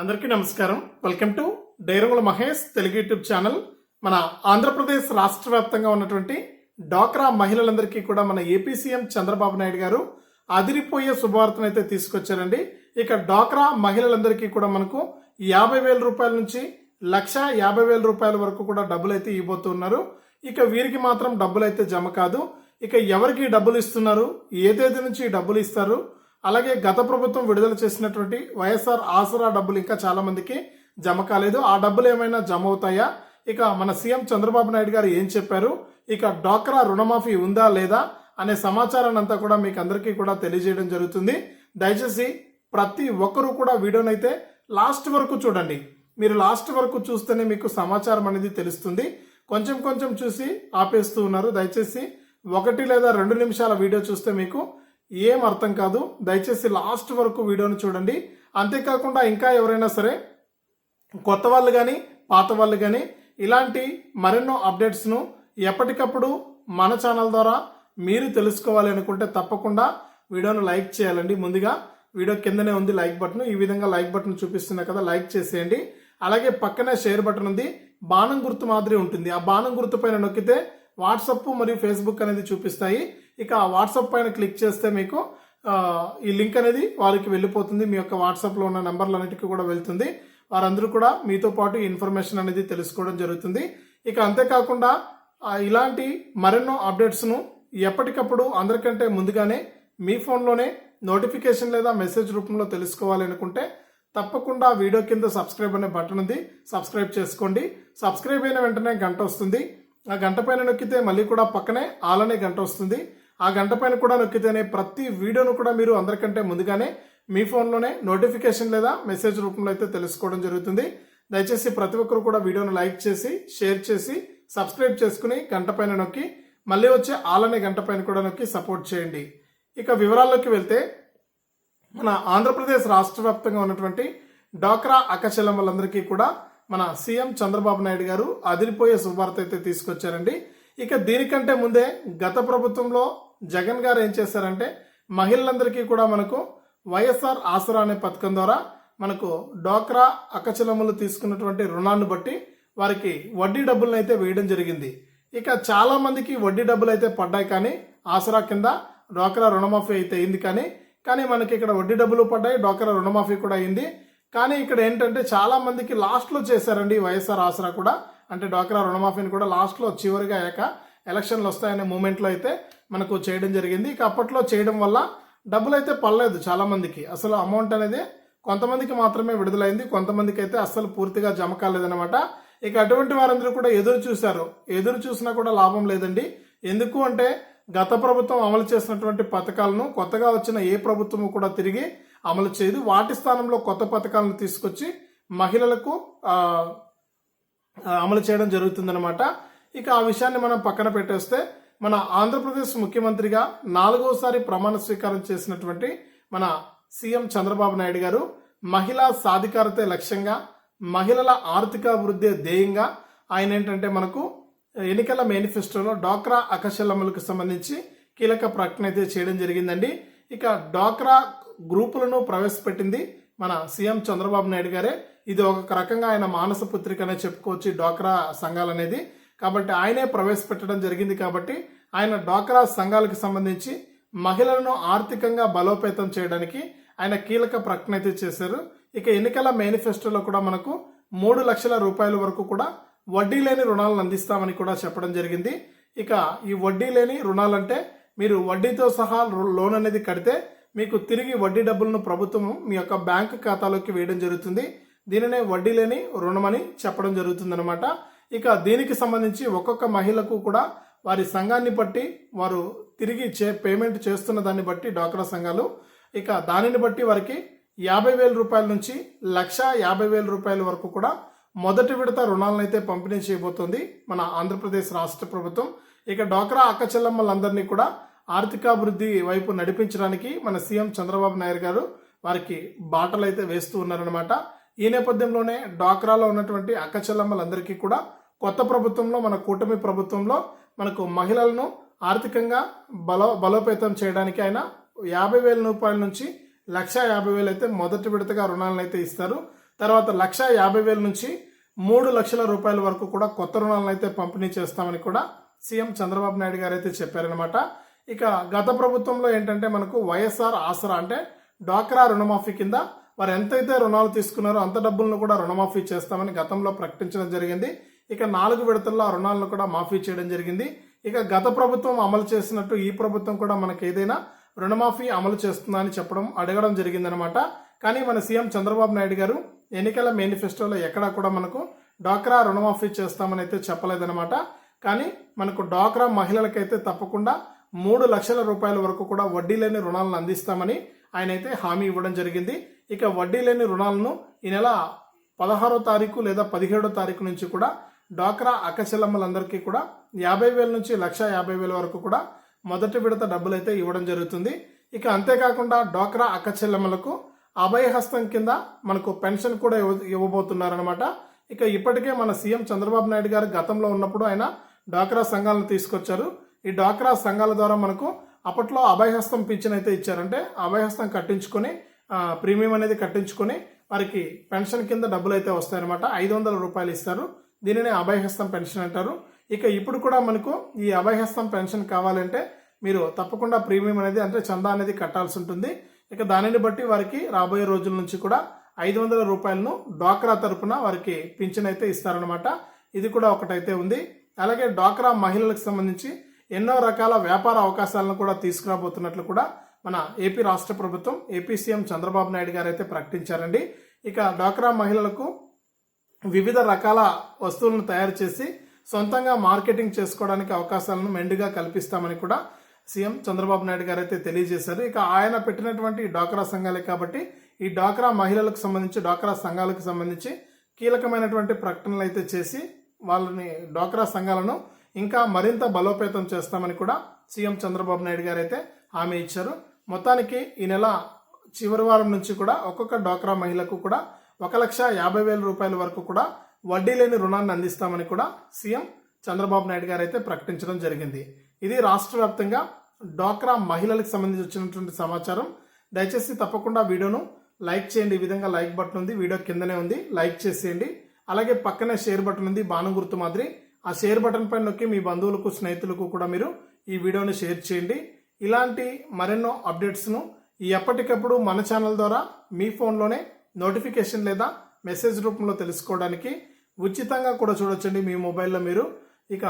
అందరికీ నమస్కారం. Welcome to డైరంగుల మహేష్ తెలుగు యూట్యూబ్ ఛానల్. మన ఆంధ్రప్రదేశ్ రాష్ట్ర వ్యాప్తంగా ఉన్నటువంటి డాక్రా మహిళలందరికీ కూడా మన ఏపీ సీఎం చంద్రబాబు నాయుడు గారు అదిరిపోయే శుభవార్తను అయితే తీసుకొచ్చారండి. ఇక డాక్రా మహిళలందరికీ కూడా మనకు యాభై వేల రూపాయల నుంచి లక్ష యాభై వేల రూపాయల వరకు కూడా డబ్బులు అయితే ఇవ్వబోతున్నారు ఇక వీరికి మాత్రం డబ్బులు అయితే జమ కాదు. ఇక ఎవరికి డబ్బులు ఇస్తున్నారు? ఏ తేదీ నుంచి డబ్బులు ఇస్తారు? అలాగే గత ప్రభుత్వం విడుదల చేసినటువంటి వైఎస్ఆర్ ఆసరా డబ్బులు ఇంకా చాలా మందికి జమ కాలేదు. ఆ డబ్బులు ఏమైనా జమ అవుతాయా? ఇక మన సీఎం చంద్రబాబు నాయుడు గారు ఏం చెప్పారు? ఇక డ్వాక్రా రుణమాఫీ ఉందా లేదా? అనే సమాచారాన్ని అంతా కూడా మీకు అందరికీ కూడా తెలియజేయడం జరుగుతుంది. దయచేసి ప్రతి ఒక్కరూ కూడా వీడియోనైతే లాస్ట్ వరకు చూడండి. మీరు లాస్ట్ వరకు చూస్తేనే మీకు సమాచారం అనేది తెలుస్తుంది. కొంచెం కొంచెం చూసి ఆపేస్తూ ఉన్నారు. దయచేసి ఒకటి లేదా రెండు నిమిషాల వీడియో చూస్తే మీకు ఏం అర్థం కాదు. దయచేసి లాస్ట్ వరకు వీడియోను చూడండి. అంతేకాకుండా ఇంకా ఎవరైనా సరే కొత్త వాళ్ళు కానీ పాత వాళ్ళు కానీ ఇలాంటి మరెన్నో అప్డేట్స్ను ఎప్పటికప్పుడు మన ఛానల్ ద్వారా మీరు తెలుసుకోవాలి అనుకుంటే తప్పకుండా వీడియోను లైక్ చేయాలండి. ముందుగా వీడియో కిందనే ఉంది లైక్ బటన్. ఈ విధంగా లైక్ బటన్ చూపిస్తున్నా కదా లైక్ చేసేయండి. అలాగే పక్కనే షేర్ బటన్ ఉంది. బాణం గుర్తు మాదిరి ఉంటుంది. ఆ బాణం గుర్తు పైన నొక్కితే వాట్సప్ మరియు ఫేస్బుక్ అనేది చూపిస్తాయి. ఇక ఆ వాట్సాప్ పైన క్లిక్ చేస్తే మీకు ఈ లింక్ అనేది వారికి వెళ్ళిపోతుంది. మీ యొక్క వాట్సాప్లో ఉన్న నెంబర్లన్నిటికీ కూడా వెళ్తుంది. వారందరూ కూడా మీతో పాటు ఇన్ఫర్మేషన్ అనేది తెలుసుకోవడం జరుగుతుంది. ఇక అంతేకాకుండా ఇలాంటి మరెన్నో అప్డేట్స్ను ఎప్పటికప్పుడు అందరికంటే ముందుగానే మీ ఫోన్లోనే నోటిఫికేషన్ లేదా మెసేజ్ రూపంలో తెలుసుకోవాలి అనుకుంటే తప్పకుండా వీడియో కింద సబ్స్క్రైబ్ అనే బటన్ ఉంది. సబ్స్క్రైబ్ చేసుకోండి. సబ్స్క్రైబ్ అయిన వెంటనే గంట వస్తుంది. ఆ గంట పైన నొక్కితే మళ్ళీ కూడా పక్కనే ఆలనే గంట వస్తుంది. ఆ గంట పైన కూడా నొక్కితేనే ప్రతి వీడియోను కూడా మీరు అందరికంటే ముందుగానే మీ ఫోన్లోనే నోటిఫికేషన్ లేదా మెసేజ్ రూపంలో అయితే తెలుసుకోవడం జరుగుతుంది. దయచేసి ప్రతి ఒక్కరు కూడా వీడియోను లైక్ చేసి షేర్ చేసి సబ్స్క్రైబ్ చేసుకుని గంట పైన నొక్కి మళ్ళీ వచ్చే ఆల్ అనే గంట పైన కూడా నొక్కి సపోర్ట్ చేయండి. ఇక వివరాల్లోకి వెళ్తే మన ఆంధ్రప్రదేశ్ రాష్ట్ర వ్యాప్తంగా ఉన్నటువంటి డాక్రా వాళ్ళందరికీ కూడా మన సీఎం చంద్రబాబు నాయుడు గారు అదిరిపోయే శుభార్త అయితే తీసుకొచ్చారండి. ఇక దీనికంటే ముందే గత ప్రభుత్వంలో జగన్ గారు ఏం చేశారంటే మహిళలందరికీ కూడా మనకు వైఎస్ఆర్ ఆసరా అనే పథకం ద్వారా మనకు డోక్రా అక్కచెల్లమ్మలు తీసుకున్నటువంటి రుణాన్ని బట్టి వారికి వడ్డీ డబ్బులను అయితే వేయడం జరిగింది. ఇక చాలా మందికి వడ్డీ డబ్బులు అయితే పడ్డాయి కానీ ఆసరా కింద డ్వాక్రా రుణమాఫీ అయితే అయింది కానీ కానీ మనకి ఇక్కడ వడ్డీ డబ్బులు పడ్డాయి డ్వాక్రా రుణమాఫీ కూడా అయింది. కానీ ఇక్కడ ఏంటంటే చాలా మందికి లాస్ట్లో చేశారండి వైఎస్ఆర్ ఆసరా కూడా. అంటే డ్వాక్రా రుణమాఫీని కూడా లాస్ట్లో చివరిగా అయ్యాక ఎలక్షన్లు వస్తాయనే మూమెంట్లో అయితే మనకు చేయడం జరిగింది. ఇక అప్పట్లో చేయడం వల్ల డబ్బులు అయితే పడలేదు చాలామందికి. అసలు అమౌంట్ అనేది కొంతమందికి మాత్రమే విడుదలైంది. కొంతమందికి అయితే అస్సలు పూర్తిగా జమ కాలేదనమాట ఇక అటువంటి వారందరూ కూడా ఎదురు చూశారు. ఎదురు చూసినా కూడా లాభం లేదండి. ఎందుకు అంటే గత ప్రభుత్వం అమలు చేసినటువంటి పథకాలను కొత్తగా వచ్చిన ఏ ప్రభుత్వము కూడా తిరిగి అమలు చేయదు. వాటి స్థానంలో కొత్త పథకాలను తీసుకొచ్చి మహిళలకు అమలు చేయడం జరుగుతుందన్నమాట. ఇక ఆ విషయాన్ని మనం పక్కన పెట్టేస్తే మన ఆంధ్రప్రదేశ్ ముఖ్యమంత్రిగా నాలుగోసారి ప్రమాణ స్వీకారం చేసినటువంటి మన సీఎం చంద్రబాబు నాయుడు గారు మహిళా సాధికారతే లక్ష్యంగా మహిళల ఆర్థికాభివృద్ధి ధ్యేయంగా ఆయన ఏంటంటే మనకు ఎన్నికల మేనిఫెస్టోలో డాక్రా అకశలమ్మలకు సంబంధించి కీలక ప్రకటన అయితే చేయడం జరిగిందండి. ఇక డాక్రా గ్రూపులను ప్రవేశపెట్టింది మన సీఎం చంద్రబాబు నాయుడు గారే. ఇది ఒక రకంగా ఆయన మానస పుత్రికనే చెప్పుకోవచ్చు ఈ డాక్రా సంఘాలు అనేది కాబట్టి ఆయనే ప్రవేశపెట్టడం జరిగింది కాబట్టి ఆయన డాక్రా సంఘాలకు సంబంధించి మహిళలను ఆర్థికంగా బలోపేతం చేయడానికి ఆయన కీలక ప్రకటన అయితే చేశారు. ఇక ఎన్నికల మేనిఫెస్టోలో కూడా మనకు మూడు లక్షల రూపాయల వరకు కూడా వడ్డీ లేని రుణాలను అందిస్తామని కూడా చెప్పడం జరిగింది. ఇక ఈ వడ్డీ లేని రుణాలంటే మీరు వడ్డీతో సహా లోన్ అనేది కడితే మీకు తిరిగి వడ్డీ డబ్బులను ప్రభుత్వం మీ యొక్క బ్యాంక్ ఖాతాలోకి వేయడం జరుగుతుంది. దీనినే వడ్డీ లేని రుణమని చెప్పడం జరుగుతుందన్నమాట. ఇక దీనికి సంబంధించి ఒక్కొక్క మహిళకు కూడా వారి సంఘాన్ని బట్టి వారు తిరిగి చే పేమెంట్ చేస్తున్న దాన్ని బట్టి డ్వాక్రా సంఘాలు. ఇక దానిని బట్టి వారికి యాభై వేల రూపాయల నుంచి లక్ష యాభై వేల రూపాయల వరకు కూడా మొదటి విడత రుణాలను అయితే పంపిణీ చేయబోతోంది మన ఆంధ్రప్రదేశ్ రాష్ట్ర ప్రభుత్వం. ఇక డ్వాక్రా అక్క చెల్లమ్మలందరినీ కూడా ఆర్థికాభివృద్ధి వైపు నడిపించడానికి మన సీఎం చంద్రబాబు నాయుడు గారు వారికి బాటలు అయితే వేస్తూ ఉన్నారనమాట ఈ నేపథ్యంలోనే డ్వాక్రాలో ఉన్నటువంటి అక్క చెల్లమ్మలందరికీ కూడా కొత్త ప్రభుత్వంలో మన కూటమి ప్రభుత్వంలో మనకు మహిళలను ఆర్థికంగా బలో బలోపేతం చేయడానికి ఆయన యాభై వేల రూపాయల నుంచి లక్ష యాభై వేలు అయితే మొదటి విడతగా రుణాలను అయితే ఇస్తారు. తర్వాత లక్ష యాభై వేల నుంచి మూడు లక్షల రూపాయల వరకు కూడా కొత్త రుణాలను అయితే పంపిణీ చేస్తామని కూడా సీఎం చంద్రబాబు నాయుడు గారు అయితే చెప్పారనమాట ఇక గత ప్రభుత్వంలో ఏంటంటే మనకు వైఎస్ఆర్ ఆసరా అంటే డ్వాక్రా రుణమాఫీ కింద వారు ఎంతైతే రుణాలు తీసుకున్నారో అంత డబ్బులను కూడా రుణమాఫీ చేస్తామని గతంలో ప్రకటించడం జరిగింది. ఇక నాలుగు విడతల్లో ఆ రుణాలను కూడా మాఫీ చేయడం జరిగింది. ఇక గత ప్రభుత్వం అమలు చేసినట్టు ఈ ప్రభుత్వం కూడా మనకు ఏదైనా రుణమాఫీ అమలు చేస్తుందా అని చెప్పడం అడగడం జరిగిందనమాట కానీ మన సీఎం చంద్రబాబు నాయుడు గారు ఎన్నికల మేనిఫెస్టోలో ఎక్కడా కూడా మనకు డాక్రా రుణమాఫీ చేస్తామని అయితే చెప్పలేదనమాట కానీ మనకు డాక్రా మహిళలకైతే తప్పకుండా మూడు లక్షల రూపాయల వరకు కూడా వడ్డీ లేని రుణాలను అందిస్తామని ఆయన అయితే హామీ ఇవ్వడం జరిగింది. ఇక వడ్డీ లేని రుణాలను ఈ నెల పదహారో తారీఖు లేదా పదిహేడో తారీఖు నుంచి కూడా డ్వాక్రా అక్కచెల్లమ్మలందరికీ కూడా యాభై వేల నుంచి లక్ష యాభై వేల వరకు కూడా మొదటి విడత డబ్బులు అయితే ఇవ్వడం జరుగుతుంది. ఇక అంతేకాకుండా డ్వాక్రా అక్కచెల్లమ్మలకు అభయహస్తం కింద మనకు పెన్షన్ కూడా ఇవ్వ ఇవ్వబోతున్నారనమాట ఇక ఇప్పటికే మన సీఎం చంద్రబాబు నాయుడు గారు గతంలో ఉన్నప్పుడు ఆయన డ్వాక్రా సంఘాలను తీసుకొచ్చారు. ఈ డ్వాక్రా సంఘాల ద్వారా మనకు అప్పట్లో అభయహస్తం పింఛన్ అయితే ఇచ్చారంటే అభయహస్తం కట్టించుకొని ప్రీమియం అనేది కట్టించుకొని వారికి పెన్షన్ కింద డబ్బులు అయితే వస్తాయన్నమాట. ఐదు వందల రూపాయలు ఇస్తారు. దీనినే అభయహస్తం పెన్షన్ అంటారు. ఇక ఇప్పుడు కూడా మనకు ఈ అభయహస్తం పెన్షన్ కావాలంటే మీరు తప్పకుండా ప్రీమియం అనేది అంటే చందా అనేది కట్టాల్సి ఉంటుంది. ఇక దానిని బట్టి వారికి రాబోయే రోజుల నుంచి కూడా ఐదు వందల రూపాయలను డ్వాక్రా తరపున వారికి పింఛన్ అయితే ఇస్తారనమాట ఇది కూడా ఒకటైతే ఉంది. అలాగే డ్వాక్రా మహిళలకు సంబంధించి ఎన్నో రకాల వ్యాపార అవకాశాలను కూడా తీసుకురాబోతున్నట్లు కూడా మన ఏపీ రాష్ట్ర ప్రభుత్వం ఏపీ సీఎం చంద్రబాబు నాయుడు గారు అయితే ప్రకటించారండి. ఇక డ్వాక్రా మహిళలకు వివిధ రకాల వస్తువులను తయారు చేసి సొంతంగా మార్కెటింగ్ చేసుకోవడానికి అవకాశాలను మెండుగా కల్పిస్తామని కూడా సీఎం చంద్రబాబు నాయుడు గారు అయితే తెలియజేశారు. ఇక ఆయన పెట్టినటువంటి డాక్రా సంఘాలే కాబట్టి ఈ డాక్రా మహిళలకు సంబంధించి డాక్రా సంఘాలకు సంబంధించి కీలకమైనటువంటి ప్రకటనలు అయితే చేసి వాళ్ళని డాక్రా సంఘాలను ఇంకా మరింత బలోపేతం చేస్తామని కూడా సీఎం చంద్రబాబు నాయుడు గారు అయితే హామీ ఇచ్చారు. మొత్తానికి ఈ నెల చివరి వారం నుంచి కూడా ఒక్కొక్క డ్వాక్రా మహిళకు కూడా ఒక లక్ష యాభై వేల రూపాయల వరకు కూడా వడ్డీ లేని రుణాన్ని అందిస్తామని కూడా సీఎం చంద్రబాబు నాయుడు గారు అయితే ప్రకటించడం జరిగింది. ఇది రాష్ట్ర వ్యాప్తంగా డ్వాక్రా మహిళలకు సంబంధించి వచ్చినటువంటి సమాచారం. దయచేసి తప్పకుండా వీడియోను లైక్ చేయండి. ఈ విధంగా లైక్ బటన్ ఉంది వీడియో కిందనే ఉంది. లైక్ చేసేయండి. అలాగే పక్కనే షేర్ బటన్ ఉంది బాణం గుర్తు మాదిరి. ఆ షేర్ బటన్ పైన నొక్కి మీ బంధువులకు స్నేహితులకు కూడా మీరు ఈ వీడియోని షేర్ చేయండి. ఇలాంటి మరెన్నో అప్డేట్స్ను ఎప్పటికప్పుడు మన ఛానల్ ద్వారా మీ ఫోన్లోనే నోటిఫికేషన్ లేదా మెసేజ్ రూపంలో తెలుసుకోవడానికి ఉచితంగా కూడా చూడొచ్చండి మీ మొబైల్లో మీరు. ఇక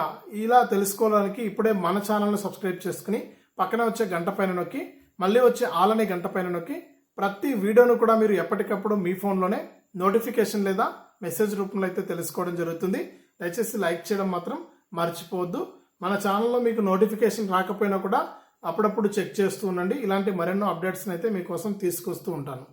ఇలా తెలుసుకోవడానికి ఇప్పుడే మన ఛానల్ను సబ్స్క్రైబ్ చేసుకుని పక్కన వచ్చే గంట పైన నొక్కి మళ్ళీ వచ్చే ఆలనే గంట పైన నొక్కి ప్రతి వీడియోను కూడా మీరు ఎప్పటికప్పుడు మీ ఫోన్లోనే నోటిఫికేషన్ లేదా మెసేజ్ రూపంలో అయితే తెలుసుకోవడం జరుగుతుంది. దయచేసి లైక్ చేయడం మాత్రం మర్చిపోవద్దు. మన ఛానల్లో మీకు నోటిఫికేషన్ రాకపోయినా కూడా అప్పుడప్పుడు చెక్ చేస్తూ ఉండండి. ఇలాంటి మరెన్నో అప్డేట్స్ని అయితే మీకోసం తీసుకొస్తూ ఉంటాను.